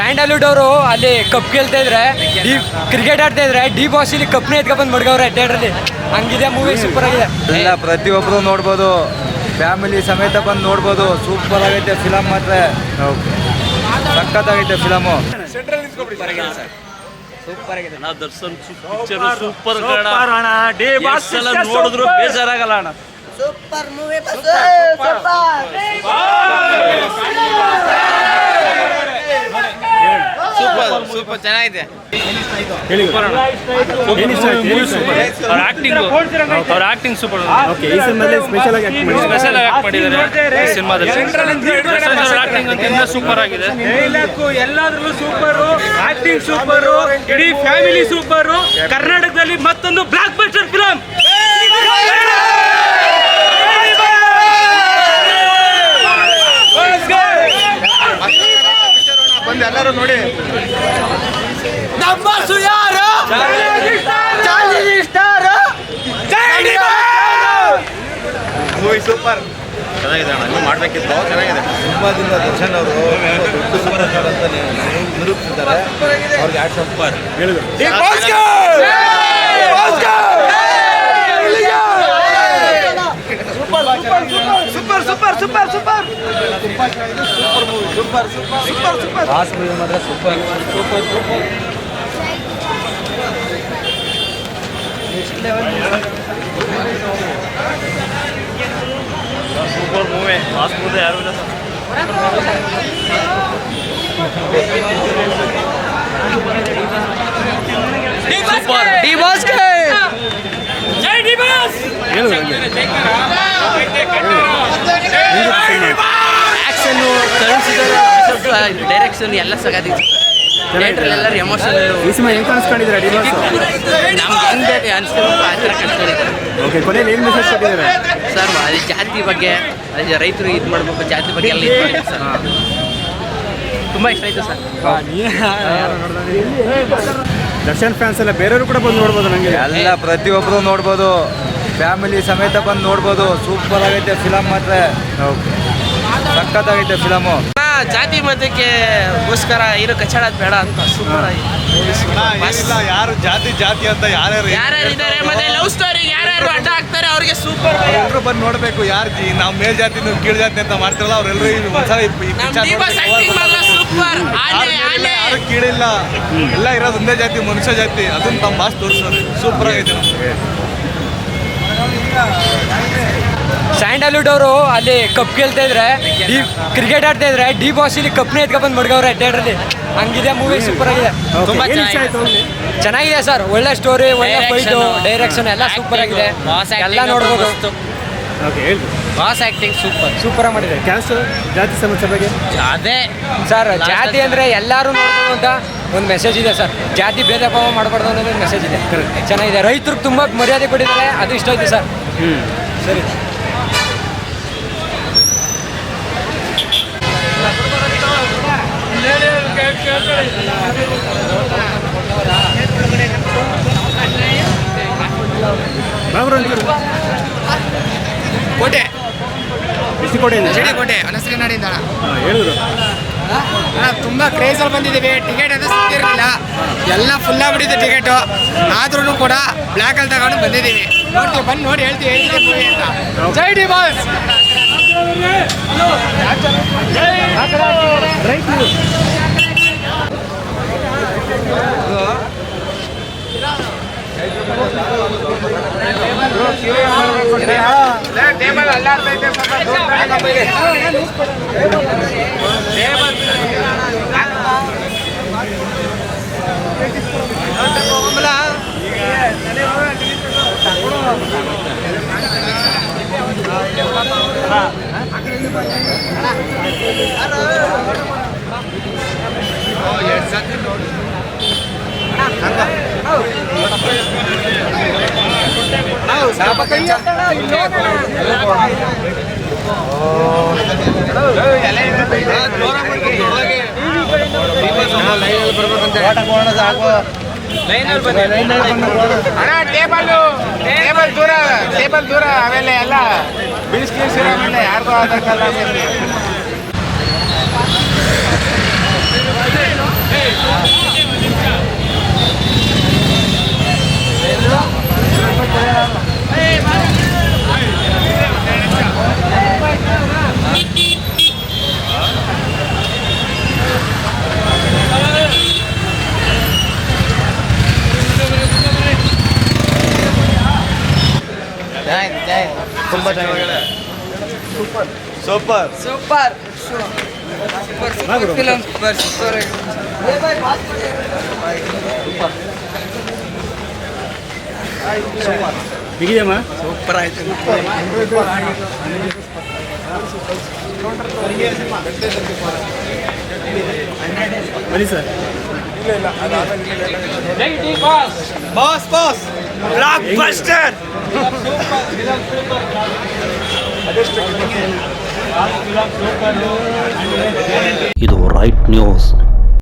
Sandalwood ಅವರು ಅಲ್ಲಿ cup ಗೆಲ್ತಾ ಇದ್ರೆ ಡಿ ಕ್ರಿಕೆಟ್ ಆಡ್ತಾ ಇದ್ರೆ ಡಿ ಬಾಸ್ ಇಲ್ಲಿ ಕಪ್ನೇ ಎತ್ಕೊಂಡ್ಬಂದು ಮಡ್ಗವ್ರೆ ಥಿಯೇಟ್ರಲ್ಲಿ ಹಂಗಿದೆ ಮೂವಿ ಸೂಪರ್ ಆಗಿದೆ. ಎಲ್ಲ ಪ್ರತಿಯೊಬ್ಬರು ನೋಡ್ಬೋದು. ಫ್ಯಾಮಿಲಿ ಸಮೇತ ಬಂದು ನೋಡ್ಬೋದು. ಸೂಪರ್ ಆಗೈತೆ ಫಿಲಮ್ ಮಾತ್ರ. ಸಖತ್ತಾಗೈತೆ ಫಿಲಮು ಅಣ್ಣ ದರ್ಶನ್ ಪಿಕ್ಚರ್ ಸೂಪರ್ ಸಲ ನೋಡಿದ್ರು ಬೇಜಾರಾಗಲ್ಲ ಅಣ್ಣ. ಸೂಪರ್ ಸೂಪರ್ ಚೆನ್ನಾಗಿದೆ. ಅವ್ರ ಆಕ್ಟಿಂಗ್ ಅವ್ರ ಆಕ್ಟಿಂಗ್ ಸೂಪರ್ ಈ ಸಿನಿಮಾದಲ್ಲಿ ಸ್ಪೆಷಲ್ ಆಗಿ act ಮಾಡಿದ್ದಾರೆ. ಸ್ಪೆಷಲ್ ಆಗಿ ಆಕ್ಟ್ ಮಾಡಿದ್ದಾರೆ. ಈ ಸಿನಿಮಾದಲ್ಲಿ. ಆಕ್ಟಿಂಗ್ ಅಂತ ಇನ್ನೂ ಸೂಪರ್ ಆಗಿದೆ. ಎಲ್ಲಾದ್ರಲ್ಲೂ ಸೂಪರು ಆಕ್ಟಿಂಗ್ ಸೂಪರು ಇಡೀ ಫ್ಯಾಮಿಲಿ ಸೂಪರು ಕರ್ನಾಟಕದಲ್ಲಿ ಮತ್ತೊಂದು ಬ್ಲಾಕ್ ಬಸ್ಟರ್ ಫಿಲಂ ಬಂದು ಎಲ್ಲರೂ ನೋಡಿ. ಮೂವಿ ಸೂಪರ್ ಚೆನ್ನಾಗಿದೆ ಅಣ್ಣ ಇನ್ನೂ ಮಾಡಬೇಕಿತ್ತು. ಚೆನ್ನಾಗಿದೆ. ಸಿನಿಮಾದಿಂದ ದರ್ಶನ್ ಅವರು ದೊಡ್ಡ ಸೂಪರ್ ಸ್ಟಾರ್ ಅಂತ ನಿರೂಪಿಸಿದ್ದಾರೆ. ಅವ್ರಿಗೆ ad super super super super super last movie ಮಾತ್ರ super super super super movie last movie ಯಾರು ಇಲ್ಲ ಸೂಪರ್ ಡಿ ಬಾಸ್ ಹೇಳು? ಹಂಗೆ. ಆಕ್ಷನ್ ಡೈರೆಕ್ಷನ್ ಎಲ್ಲ ಸಗದಿತ್ತು ಥಿಯೇಟ್ರಲ್ಲಿ ಎಲ್ಲರೂ ಎಮೋಷನಲ್ ಈ ಸಿನಿಮಾ ಹೆಂಗ್ ಕಾಣಿಸ್ಕೊಂಡಿದ್ದಾರೆ ಹೆಂಗ್ ಅನ್ಸ್ಕೊಂಡು ಆ ಥರ ಓಕೆ ಕೊನೆಯಲ್ಲಿ ಏನು ಮೆಸೇಜ್ ಕೊಟ್ಟಿದ್ದಾರೆ? ಸರ್ ಅದೇ ಜಾತಿ ಬಗ್ಗೆ ಅದೇ ರೈತರು ಇದು ಮಾಡಬೇಕು ಜಾತಿ ಬಗ್ಗೆ ಎಲ್ಲ ಇದು ಸರ್. ತುಂಬ ಇಷ್ಟ ಆಯ್ತು ಸರ್. ದರ್ಶನ್ ಫ್ಯಾನ್ಸ್ ಎಲ್ಲ ಬೇರೆಯವರು ಕೂಡ ಬಂದು ನೋಡ್ಬೋದು ನನಗೆ ಎಲ್ಲ ಪ್ರತಿಯೊಬ್ಬರು ನೋಡ್ಬೋದು. ಫ್ಯಾಮಿಲಿ ಸಮೇತ ಬಂದು ನೋಡ್ಬೋದು. ಸೂಪರ್ ಆಗೈತೆ ಫಿಲಮ್ ಮಾತ್ರ. ಸಖತ್ತಾಗೈತೆ ಫಿಲಮು ಜಾತಿ ಮತಕ್ಕೆ ಗೋಸ್ಕರ ಇರೋ ಕಚ್ಚಾಡೋದು ಬೇಡ ಅಂತ. ಸೂಪರ್ ಯಾರು ಜಾತಿ ಜಾತಿ ಅಂತ ಯಾರ್ಯಾರು ಯಾರು ಇದ್ದಾರೆ? ಮತ್ತೆ ಲವ್ ಸ್ಟೋರಿ ಯಾರ್ಯಾರು ಅಡ್ಡ ಹಾಕ್ತಾರೆ? ಅವ್ರಿಗೆ ಸೂಪರ್ ಎಲ್ಲರೂ ಬಂದು ನೋಡಬೇಕು ಯಾರು ಜಿ ನಾವು ಮೇಲ್ ಜಾತಿ ನೀವು ಕೀಳ್ ಜಾತಿ ಅಂತ ಮಾಡ್ತಿರಲ್ಲ ಅವರೆಲ್ಲರೂ ಒಂದ್ಸಲ ಸೂಪರ್ ಯಾರು ಕೀಳಿಲ್ಲ ಎಲ್ಲ ಇರೋದು ಒಂದೇ ಜಾತಿ ಮನುಷ್ಯ ಜಾತಿ. ಅದನ್ನ ತಮ್ಮ ಭಾಷೆ ತೋರಿಸೋದು ಸೂಪರ್ ಆಗೈತೆ ನಮ್ಗೆ. ಸ್ಯಾಂಡಲ್ವುಡ್ ಅವರು ಅಲ್ಲಿ ಕಪ್ ಗೆಲ್ತಾ ಇದ್ರೆ ಡಿ ಕ್ರಿಕೆಟ್ ಆಡ್ತಾ ಇದ್ರೆ ಡಿ ಬಾಸ್ ಇಲ್ಲಿ ಕಪ್ನೇ ಎತ್ಕೊಂಡ್ಬಂದು ಮಡ್ಗವ್ರೆ ಥಿಯೇಟ್ರಲ್ಲಿ ಹಂಗಿದೆ ಮೂವಿ ಸೂಪರ್ ಆಗಿದೆ. ತುಂಬಾ ಚೆನ್ನಾಗಿದೆ. ಸರ್ ಒಳ್ಳೆ ಸ್ಟೋರಿ ಒಳ್ಳೆ ಫೈಟು ಡೈರೆಕ್ಷನ್ ಎಲ್ಲ ಸೂಪರ್ ಆಗಿದೆ. ಎಲ್ಲ ನೋಡ್ಬೋದು. ಬಾಸ್ ಆಕ್ಟಿಂಗ್ ಸೂಪರ್ ಮಾಡಿದೆ ಜಾತಿ ಸಮಸ್ಯೆ ಬಗ್ಗೆ? ಅದೇ. ಸರ್ ಜಾತಿ ಅಂದ್ರೆ ಎಲ್ಲರೂ ನೋಡ್ಬೋದು ಅಂತ ಒಂದು ಮೆಸೇಜ್ ಇದೆ ಸರ್ ಜಾತಿ ಭೇದ ಭಾವ ಮಾಡಬಾರ್ದು ಅನ್ನೋದು ಒಂದು ಮೆಸೇಜ್ ಇದೆ. ಚೆನ್ನಾಗಿದೆ. ರೈತರಿಗೆ ತುಂಬ ಮರ್ಯಾದೆ ಕೊಟ್ಟಿದ್ದಾರೆ. ಅದು ಇಷ್ಟ ಆಯ್ತು ಸರ್ ಸರಿ. ಕೋಟೆ. ಕೋಟೆ ಜಡಿ ಕೋಟೆ ಹಲಸರಿನಾಡಿಂದ ನಾಡಿಂದ. ಹೇಳಿದ್ರು. ತುಂಬ ಕ್ರೇಜಲ್ಲಿ ಬಂದಿದ್ದೀವಿ. ಟಿಕೆಟ್ ಅದು ಸಿಕ್ಕಿರಲಿಲ್ಲ ಎಲ್ಲ ಫುಲ್ ಆಗ್ಬಿಟ್ಟಿದೆ ಟಿಕೆಟು ಆದ್ರೂ ಕೂಡ ಬ್ಲ್ಯಾಕಲ್ಲಿ ತಗೊಂಡು ಬಂದಿದ್ದೀವಿ. ನೋಡ್ತೀವಿ ಬಂದು ನೋಡಿ ಹೇಳ್ತೀವಿ ಮೂವಿ ಅಂತ. ಜೈ ಡಿ ಬಾಸ್. ಟೇಬಲ್ ಅಲ್ಲಾಡ್ತೈತೆ ಸ್ವಲ್ಪ ದೂರ ತಗೊಂಡು ನಮಗೆ. ಅಣ್ಣ ಟೇಬಲ್ ಟೇಬಲ್ ದೂರ ಟೇಬಲ್ ದೂರ ಆಮೇಲೆ ಎಲ್ಲ ಬಿಡಿಸ್ಕಿಸಿರೋ ಆಮೇಲೆ ಯಾರಿಗೂ ಆಗಕ್ಕಲ್ಲ super super super super super super ಹೇಗಿದೆಯಮ್ಮ super ಆಯ್ತು. ಬನ್ನಿ sir. Boss boss blockbuster ಇದು ರೈಟ್ ನ್ಯೂಸ್.